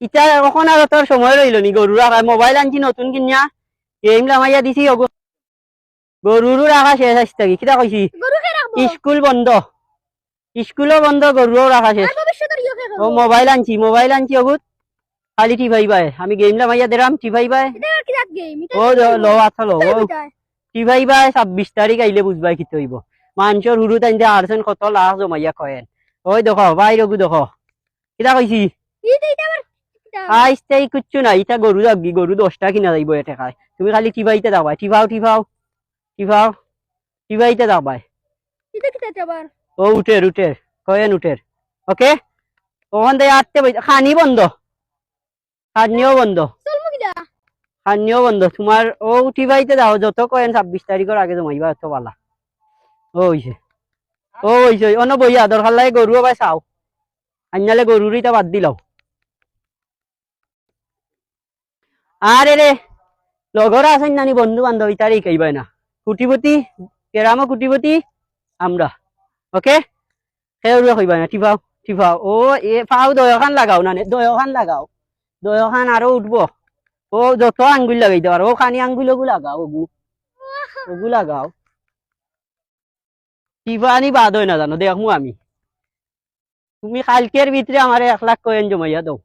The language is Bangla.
ইটা এখন আর তোর সময় রইল নি গরু রাখা মোবাইল আনছি নতুন কিনিয়া এইমলা মাইয়া দিছি অগো। গরুরও রাখা শেষ আসতে কি কিটা কইছি স্কুল বন্ধ স্কুলও বন্ধ গরুও রাখা শেষ। ও মোবাইল আনছি মোবাইল আনছি অগুত খালি টিভাই বাই আমি গেমলা মাইয়া দিলাম টিভাই বাই গেম ও লো আথা লো টিভাই বাই ছাব্বিশ তারিখ আইলে বুঝবাই কি হইব মানুষের হুরু দিয়ে আরছেন কত লাখ জমাইয়া কয়েন। ওই দেখো বাইর গু দেখো। কিটা কইছি আইস তাই কিচ্ছু নাই। ইটা গরু যাবি গরু দশটা কিনা যাইব এতে খাই। তুমি খালি টিভাইতে যাবাই টিভাও টিভাও টিভাও টিভাইতে এটা তাতে ও উঠের উঠের কয়েন উঠের ওকে ওখান থেকে আটতে বই খানি বন্ধ। খানিও বন্ধ। খানিও বন্ধ। তোমার ও টিভাইতে যাও। যত কয়েন ছাব্বিশ তারিখের আগে জমাইবা এত পালা। ও হইছে ও হইছে অন্য বইয়া দরকার লাগে গরুও বাই চাও। আনলে গরুর ইটা বাদ দিলাও আরে রে লগর আছেন নানি বন্ধু বান্ধব ইতারই কইবাই না কুটিপতি কেরামো কুটিপতি আমরা ওকে সেউরে কইবাই না টিফাও টিফাও ও এ ফাও দয়খান লাগাও না দয়খান লাগাও দয়খান আরও উঠবো ও যত আঙ্গুল লাগাইতে পারো ও খানি আঙ্গুল ওগু লাগাও ওগু ওগু লাগাও টিফানি বাদ হয় না জানো দেখমু আমি তুমি কালকের ভিতরে আমার এক লাখ কয়েন জমাইয়া দাও